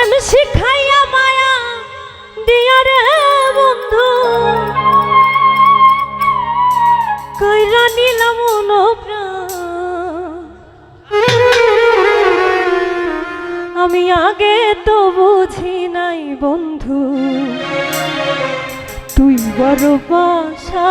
প্রেম শিখাইয়া মায়া? দিয়া রে বন্ধু। কইরা নিলাম আমি আগে তো বুঝি নাই বন্ধু। তুই বড় পাশা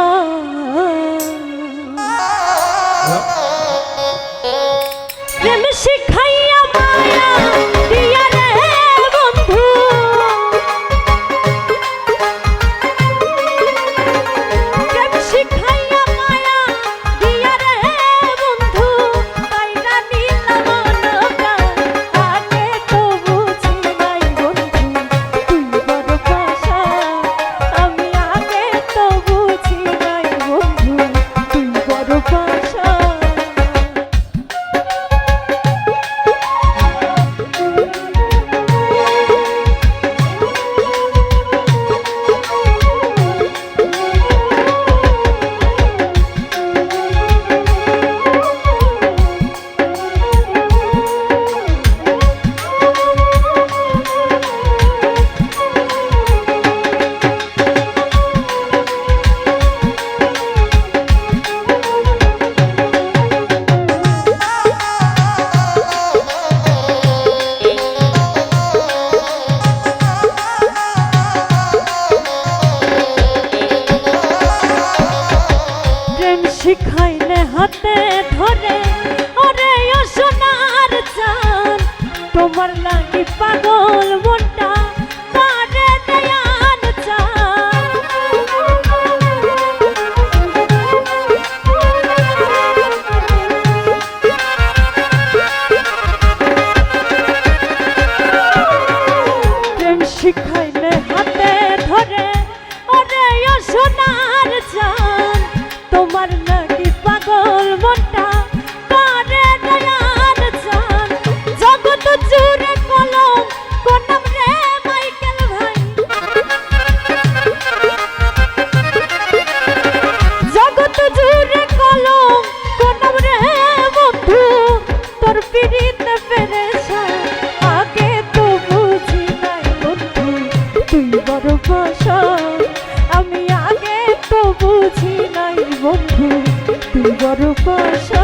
পরপাশা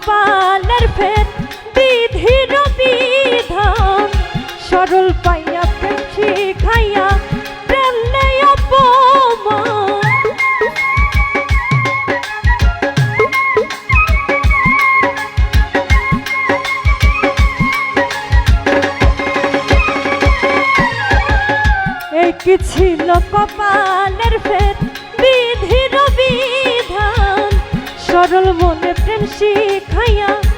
কপালের ফের বিধির বিধান সরল পাইয়া প্রেম শিখাইয়া ছিল কপালের ফের বিধির বিধান সরল মনে প্রেম শিখাইয়া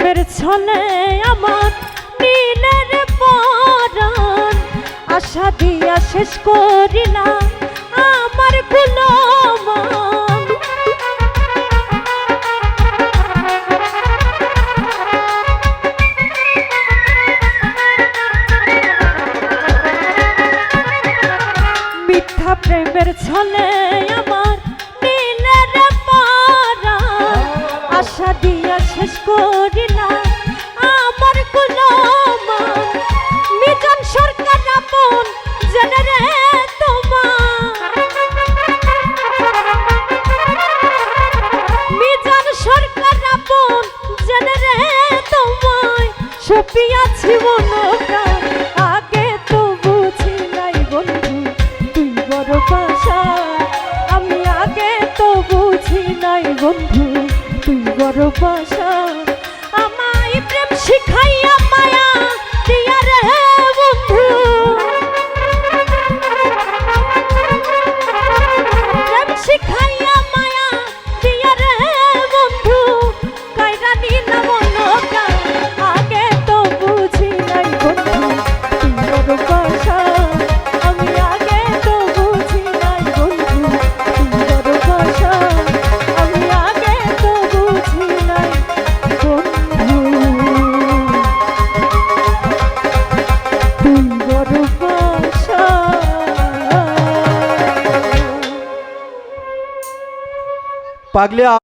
প্রেমের ছলে আমার নীলের পরাণ। আশা দিয়া শেষ করি না আমারগুলো মিথ্যা প্রেমের ছলে আমার নীলের পরাণ। আশা দিয়া শেষ করি আগে তো বুঝি পাশা। আমি আগে তো বুঝি বন্ধু, তুই বড় পাশা। আমায় প্রেম শিখাইয়া погля